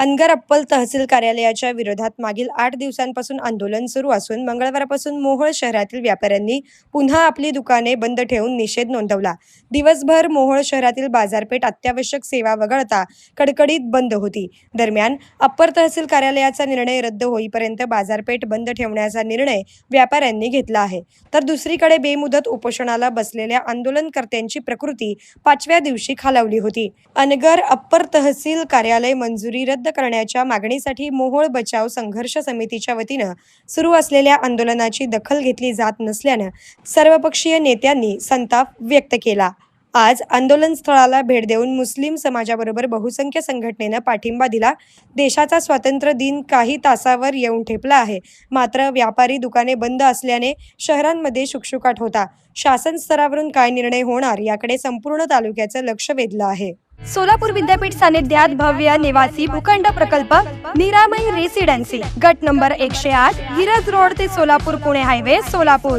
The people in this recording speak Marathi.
अनगर अप्पल तहसील कार्यालयाच्या विरोधात मागील आठ दिवसांपासून आंदोलन सुरू असून मंगळवारपासून मोहोळ शहरातील व्यापाऱ्यांनी पुन्हा आपली दुकाने बंद ठेवून निषेध नोंदवला. दिवसभर मोहोळ शहरातील बाजारपेठ अत्यावश्यक सेवा वगळता कडकडीत बंद होती. दरम्यान अप्पर तहसील कार्यालयाचा निर्णय रद्द होईपर्यंत बाजारपेठ बंद ठेवण्याचा निर्णय व्यापाऱ्यांनी घेतला आहे. तर दुसरीकडे बेमुदत उपोषणाला बसलेल्या आंदोलनकर्त्यांची प्रकृती पाचव्या दिवशी खालावली होती. अनगर अप्पर तहसील कार्यालय मंजुरी रद्द करण्याच्या मागणीसाठी मोहोळ बचाव संघर्ष समितीच्या वतीनं सुरू असलेल्या आंदोलनाची दखल घेतली जात नसल्यानं सर्वपक्षीय नेत्यांनी संताप व्यक्त केला. आज आंदोलन स्थळाला भेट देऊन मुस्लिम समाजाबरोबर बहुसंख्य संघटनेनं पाठिंबा दिला. देशाचा स्वातंत्र्य दिन काही तासावर येऊन ठेपला आहे. मात्र व्यापारी दुकाने बंद असल्याने शहरांमध्ये शुकशुकाट होता. शासन स्तरावरून काय निर्णय होणार याकडे संपूर्ण तालुक्याचं लक्ष वेधलं आहे. सोलापूर विद्यापीठ सानिध्यात भव्य निवासी भूखंड प्रकल्प निरामय रेसिडेन्सी गट नंबर एकशे आठ हिरज रोड ते सोलापूर पुणे हायवे सोलापूर.